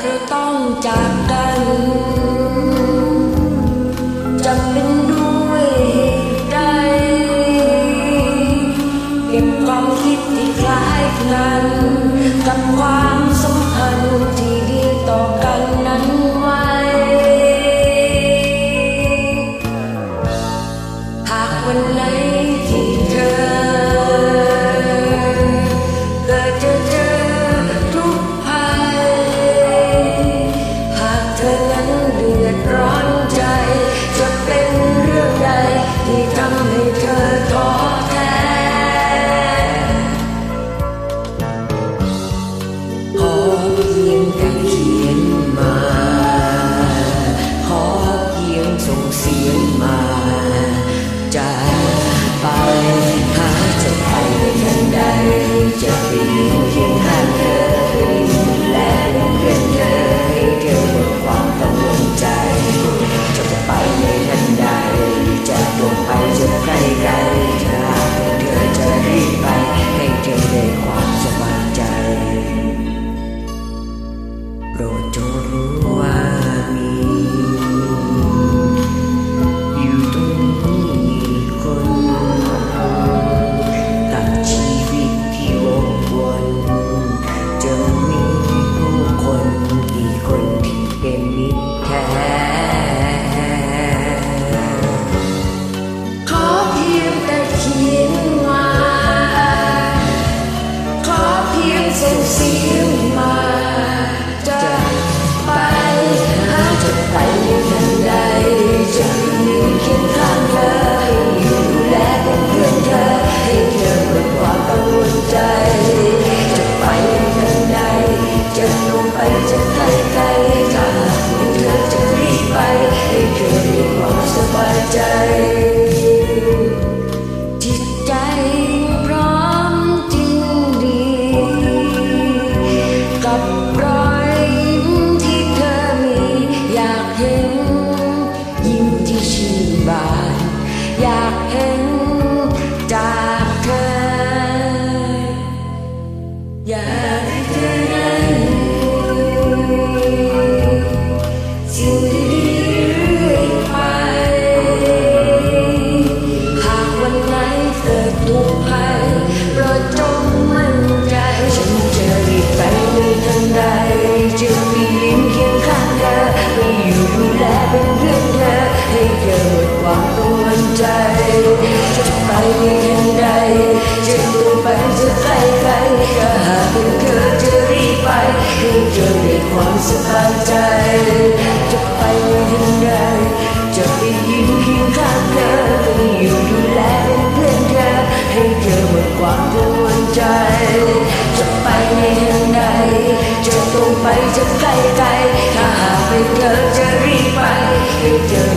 เราต้องจากกันจะเป็นด้วยใดเก็บความคิดที่คล้ายกันกับความ ยังใดจะต้งไปจะใครใครก็หากเธอจะรีไปให้เธอได้ความสบายใจ จะไปยังใดจะไปยืนเคีงข้าเธอต้งอยู่ดูแลเป็นเพื่อนเธอให้เธอหมดความกังวใจ จะไปในทางใจะต้งไปจะไกลไกลถ้าหากเธอจะรีไปให้เธอ